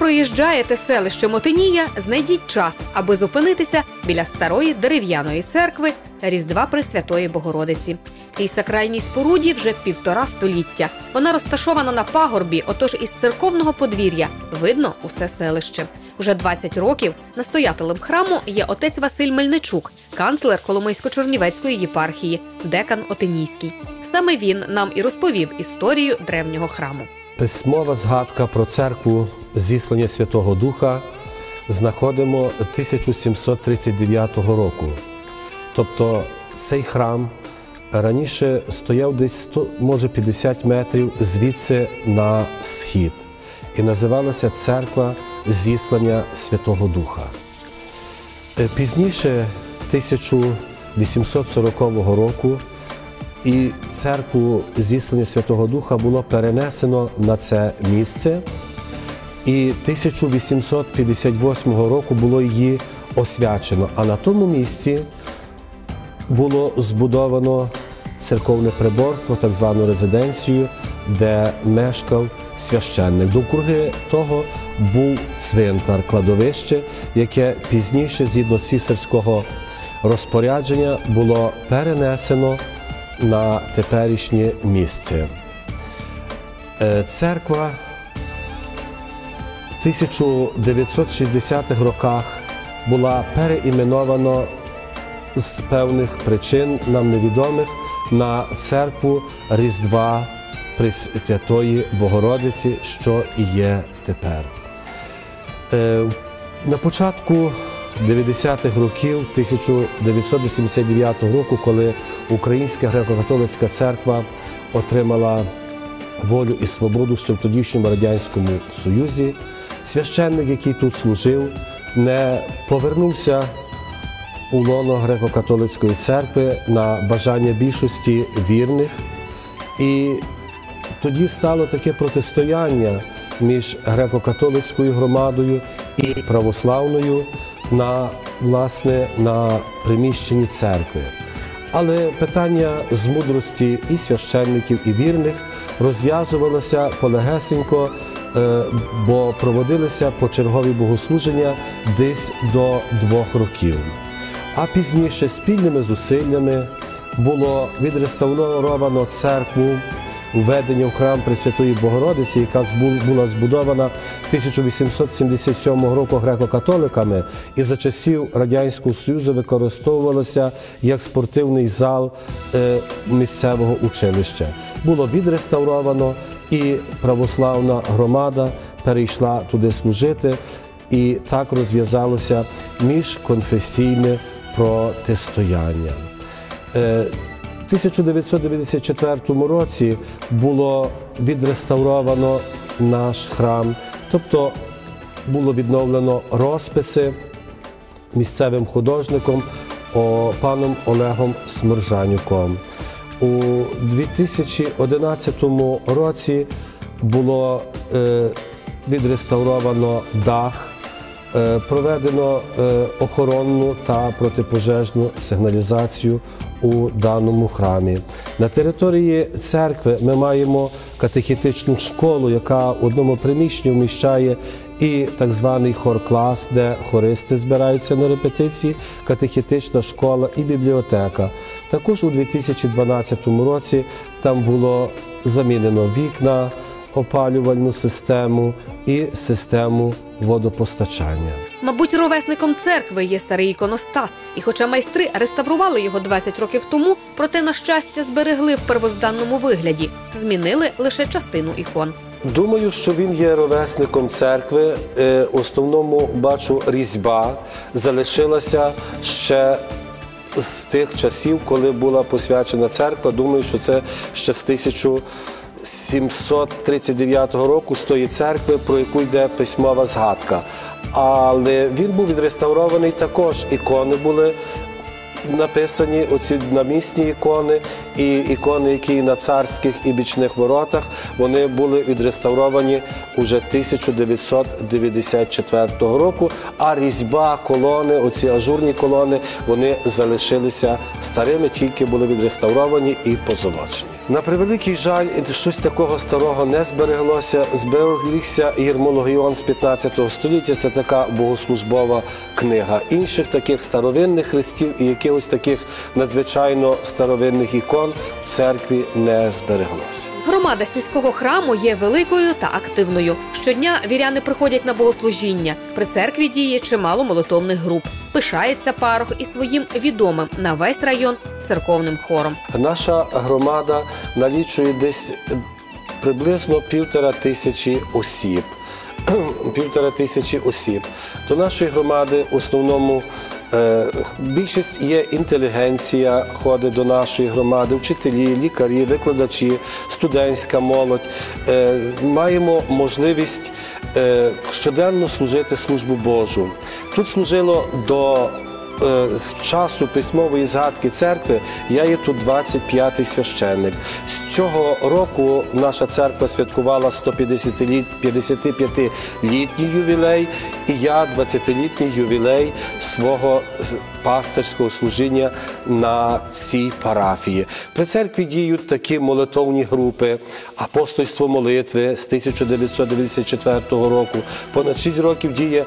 Проїжджаєте селище Мотинія, знайдіть час, аби зупинитися біля старої дерев'яної церкви Різдва Пресвятої Богородиці. Цій сакральній споруді вже півтора століття. Вона розташована на пагорбі, отож із церковного подвір'я видно усе селище. Уже 20 років настоятелем храму є отець Василь Мельничук, канцлер Коломийсько-Чернівецької єпархії, декан Отинійський. Саме він нам і розповів історію древнього храму. Письмова згадка про церкву зіслання Святого Духа знаходимо 1739 року. Тобто цей храм раніше стояв десь 100, може 50 метрів звідси на схід, і називалася Церква Зіслання Святого Духа. Е, Пізніше, 1840 року, і церкву зіслання Святого Духа було перенесено на це місце. І 1858 року було її освячено. А на тому місці було збудовано церковне приборство, так звану резиденцію, де мешкав священник. Довкруги того був цвинтар, кладовище, яке пізніше, згідно цісарського розпорядження, було перенесено на теперішнє місце. Е, Церква в 1960-х роках була переіменована з певних причин, нам невідомих, на церкву Різдва Пресвятої Богородиці, що і є тепер. Е, На початку 90-х років 1989 року, коли Українська греко-католицька церква отримала волю і свободу ще в тодішньому Радянському Союзі, священник, який тут служив, не повернувся у лоно греко-католицької церкви на бажання більшості вірних. І тоді стало таке протистояння між греко-католицькою громадою і православною на, власне, на приміщенні церкви. Але питання з мудрості і священників, і вірних розв'язувалося полегесенько, е, бо проводилися почергові богослуження десь до двох років. А пізніше спільними зусиллями було відреставровано церкву введення в храм Пресвятої Богородиці, яка була збудована 1877 року греко-католиками і за часів Радянського Союзу використовувалася як спортивний зал е, місцевого училища. Було відреставровано і православна громада перейшла туди служити, і так розв'язалося міжконфесійне протистояння. Е, 1994 році було відреставровано наш храм, тобто було відновлено розписи місцевим художником паном Олегом Сморжанюком. У 2011 році було е, відреставровано дах, проведено е, охоронну та протипожежну сигналізацію у даному храмі. На території церкви ми маємо катехітичну школу, яка в одному приміщенні вміщає і так званий хор-клас, де хористи збираються на репетиції, катехітична школа і бібліотека. Також у 2012 році там було замінено вікна, опалювальну систему і систему водопостачання. Мабуть, ровесником церкви є старий іконостас, і хоча майстри реставрували його 20 років тому, проте, на щастя, зберегли в первозданному вигляді, змінили лише частину ікон. Думаю, що він є ровесником церкви. Е, В основному бачу різьба залишилася ще з тих часів, коли була посвячена церква. Думаю, що це ще з 1739 року з тої церкви, про яку йде письмова згадка. Але він був відреставрований також. Ікони були написані оці намісні ікони і ікони, які на царських і бічних воротах, вони були відреставровані уже 1994 року. А різьба, колони, оці ажурні колони, вони залишилися старими, тільки були відреставровані і позолочені. На превеликий жаль, щось такого старого не збереглося. Зберігся Єрмологіон з 15 століття. Це така богослужбова книга. Інших таких старовинних хрестів і якихось таких надзвичайно старовинних ікон в церкві не збереглося. Громада сільського храму є великою та активною. Щодня віряни приходять на богослужіння. При церкві діє чимало молитовних груп. Пишається парох і своїм відомим на весь район церковним хором. Наша громада налічує десь приблизно півтора тисячі осіб. Півтора тисячі осіб. До нашої громади в основному е, більшість є інтелігенція, ходить до нашої громади, вчителі, лікарі, викладачі, студентська молодь. Е, маємо можливість е, щоденно служити службу Божу. Тут служило до е, з часу письмової згадки церкви я є тут 25-й священник. Цього року наша церква святкувала 155-літній ювілей, і я 20-літній ювілей свого пастирського служіння на цій парафії. При церкві діють такі молитовні групи, апостольство молитви з 1994 року. Понад 6 років діє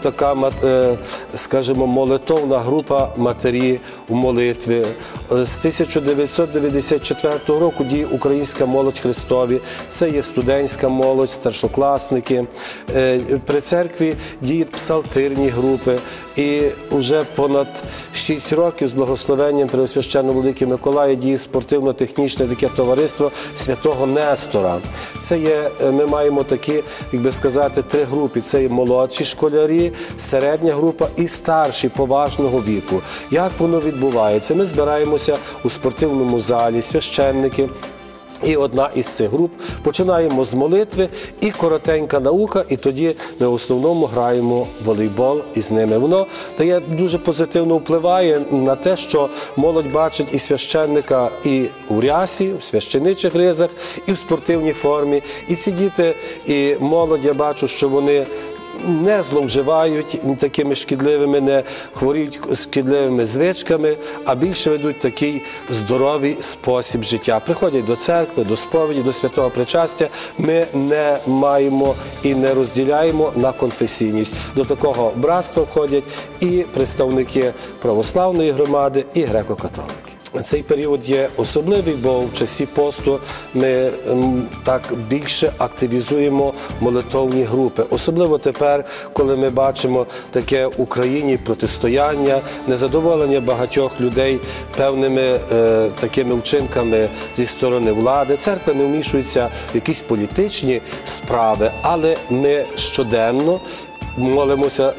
така, е, скажімо, молитовна група матері у молитві. Е, З 1994 року діє Українська молодь Христові. Це є студентська молодь, старшокласники. Е, При церкві діють псалтирні групи. І вже понад 6 років з благословенням Преосвященного Великий Миколая діє спортивно-технічне таке товариство святого Нестора. Це є, е, ми маємо такі, як би сказати, три групи: це є молодші школярі, середня група і старші поважного віку. Як воно відбувається? Ми збираємося у спортивному залі, священники. І одна із цих груп починаємо з молитви і коротенька наука, і тоді ми в основному граємо волейбол із ними. Воно дає дуже позитивно впливає на те, що молодь бачить і священника і у рясі, в священичих ризах, і в спортивній формі. І ці діти, і молодь, я бачу, що вони не зловживають такими шкідливими, не хворіють шкідливими звичками, а більше ведуть такий здоровий спосіб життя. Приходять до церкви, до сповіді, до святого причастя. Ми не маємо і не розділяємо на конфесійність. До такого братства входять і представники православної громади, і греко-католики. Цей період є особливий, бо в часі посту ми так більше активізуємо молитовні групи. Особливо тепер, коли ми бачимо таке в Україні протистояння, незадоволення багатьох людей певними е, такими вчинками зі сторони влади. Церква не вмішується в якісь політичні справи, але ми щоденно молимося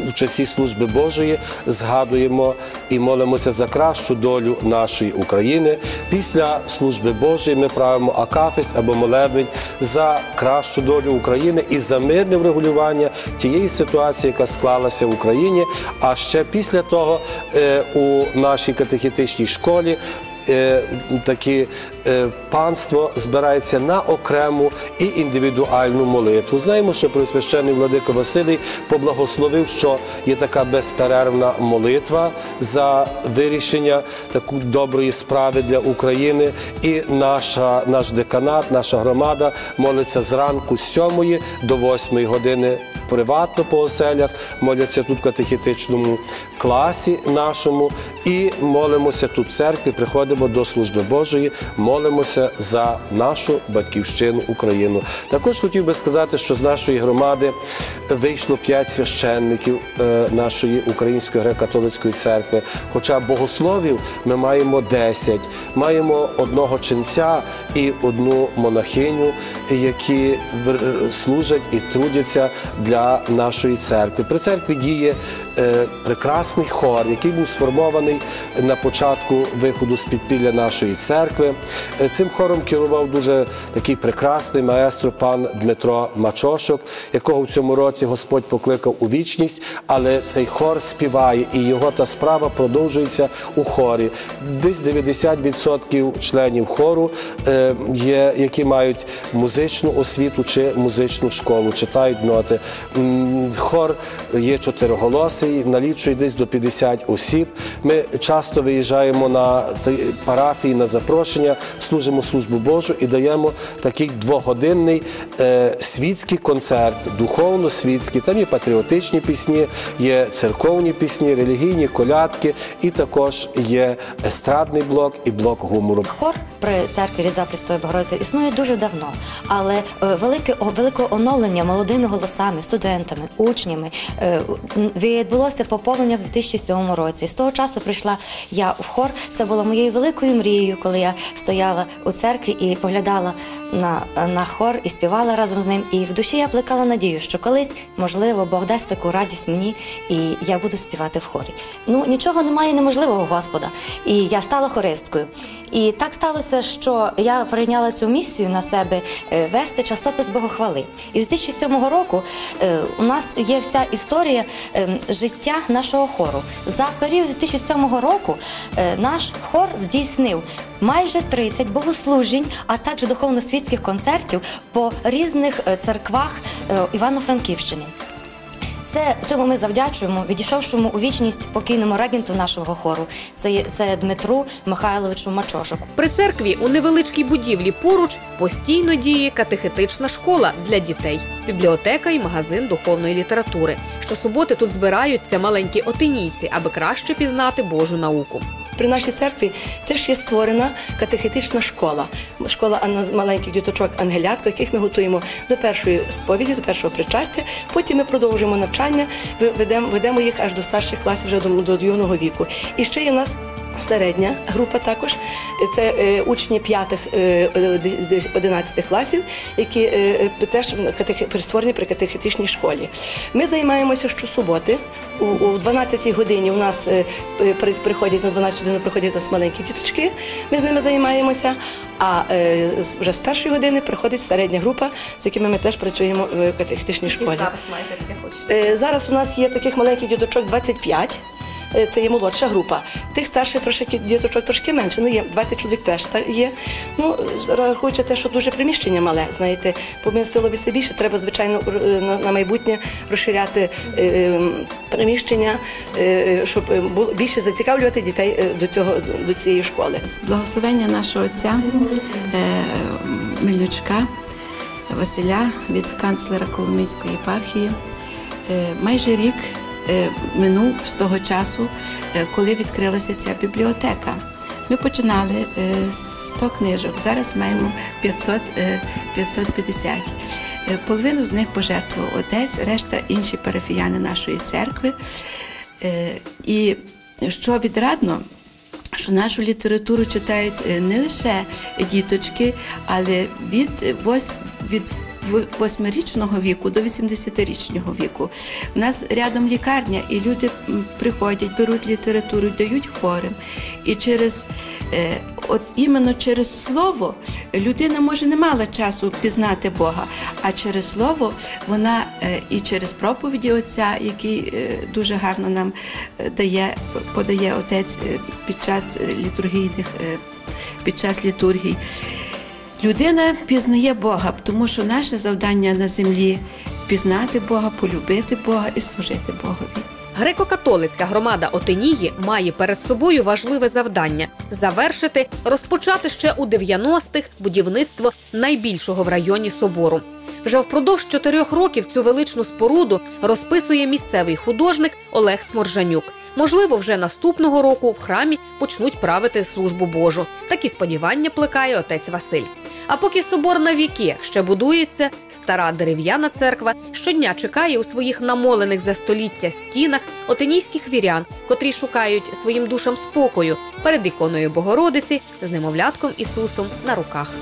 в часі служби Божої згадуємо і молимося за кращу долю нашої України. Після служби Божої ми правимо акафіст або молебень за кращу долю України і за мирне врегулювання тієї ситуації, яка склалася в Україні. А ще після того е, у нашій катехітичній школі е, такі панство збирається на окрему і індивідуальну молитву. Знаємо, що Преосвященний владика Василій поблагословив, що є така безперервна молитва за вирішення такої доброї справи для України. І наша, наш деканат, наша громада молиться зранку з 7 до 8 години приватно по оселях, моляться тут в катехітичному класі нашому і молимося тут в церкві, приходимо до служби Божої, молимося за нашу батьківщину Україну. Також хотів би сказати, що з нашої громади вийшло п'ять священників е, нашої Української греко-католицької церкви. Хоча богословів ми маємо 10. Маємо одного ченця і одну монахиню, які в- служать і трудяться для нашої церкви. При церкві діє е, прекрасний хор, який був сформований на початку виходу з підпілля нашої церкви. Е, Цим хором керував дуже такий прекрасний маестро пан Дмитро Мачошок, якого в цьому році Господь покликав у вічність, але цей хор співає, і його та справа продовжується у хорі. Десь 90% членів хору е, є, які мають музичну освіту чи музичну школу, читають ноти. Хор є чотириголосий, налічує десь до 50 осіб. Ми часто виїжджаємо на парафії на запрошення, служимо службу Божу і даємо такий двогодинний е, світський концерт, духовно-світський. Там є патріотичні пісні, є церковні пісні, релігійні колядки, і також є естрадний блок і блок гумору. Хор при церкві Різдва Престої Богородиці існує дуже давно, але е, велике велике оновлення молодими голосами, студентами, учнями е, відбулося поповнення в 2007 році. З того часу прийшла я в хор. Це було моєю великою мрією, коли я стояла у церкві і поглядала на, на хор і співала разом з ним. І в душі я плекала надію, що колись, можливо, Бог дасть таку радість мені, і я буду співати в хорі. Ну нічого немає неможливого Господа. І я стала хористкою. І так сталося, що я прийняла цю місію на себе е, вести часопис Богохвали. І з 2007 року е, у нас є вся історія е, життя нашого хору. За період 2007 року наш хор здійснив майже 30 богослужень, а також духовно-світських концертів по різних церквах Івано-Франківщини. Це цьому ми завдячуємо відійшовшому у вічність покійному регенту нашого хору. Це, це Дмитру Михайловичу Мачошок. При церкві у невеличкій будівлі поруч постійно діє катехетична школа для дітей, бібліотека і магазин духовної літератури. Щосуботи тут збираються маленькі отинійці, аби краще пізнати Божу науку. При нашій церкві теж є створена катехетична школа. Школа маленьких діточок ангелятко, яких ми готуємо до першої сповіді, до першого причастя. Потім ми продовжуємо навчання, ведемо, ведемо їх аж до старших класів, вже до, до юного віку. І ще є у нас. Середня група також це е, учні п'ятих е, е, д- десь 11 класів, які теж катехи- створені при катехетичній школі. Ми займаємося щосуботи. У, у 12-й годині у нас при- приходять на 12 годину приходять у нас маленькі діточки. Ми з ними займаємося. А вже з першої години приходить середня група, з якими ми теж працюємо в катехетичній школі. маєте таке хочете? Зараз у нас є таких маленьких діточок 25. Е, Це є молодша група. Тих старших трошки діточок трошки менше. Ну є 20 чоловік теж є. Ну рахуючи те, що дуже приміщення мале, знаєте, помістило б більше. Треба звичайно на, на майбутнє розширяти е, е, приміщення, е, щоб е, більше зацікавлювати дітей е, до цього до цієї школи. Благословення нашого отця е, Мельничка Василя, віце-канцлера Коломийської єпархії, е, майже рік е, минув з того часу, е, коли відкрилася ця бібліотека. Ми починали е, з 100 книжок, зараз маємо 500, е, 550. Е, Половину з них пожертвував отець, решта інші парафіяни нашої церкви. Е, І що відрадно, що нашу літературу читають е, не лише діточки, але від е, вось від в- восьмирічного віку до 80-річного віку. У нас рядом лікарня, і люди приходять, беруть літературу, дають хворим. І через е, от іменно через слово людина може не мала часу пізнати Бога, а через слово вона е, і через проповіді Отця, який е, дуже гарно нам дає, подає отець під час літургійних, під час літургій. Людина пізнає Бога, тому що наше завдання на землі пізнати Бога, полюбити Бога і служити Богові. Греко-католицька громада Отинії має перед собою важливе завдання завершити розпочати ще у 90-х будівництво найбільшого в районі собору. Вже впродовж чотирьох років цю величну споруду розписує місцевий художник Олег Сморжанюк. Можливо, вже наступного року в храмі почнуть правити службу Божу. Такі сподівання плекає отець Василь. А поки собор на віки ще будується, стара дерев'яна церква щодня чекає у своїх намолених за століття стінах отинійських вірян, котрі шукають своїм душам спокою перед іконою Богородиці з немовлятком Ісусом на руках.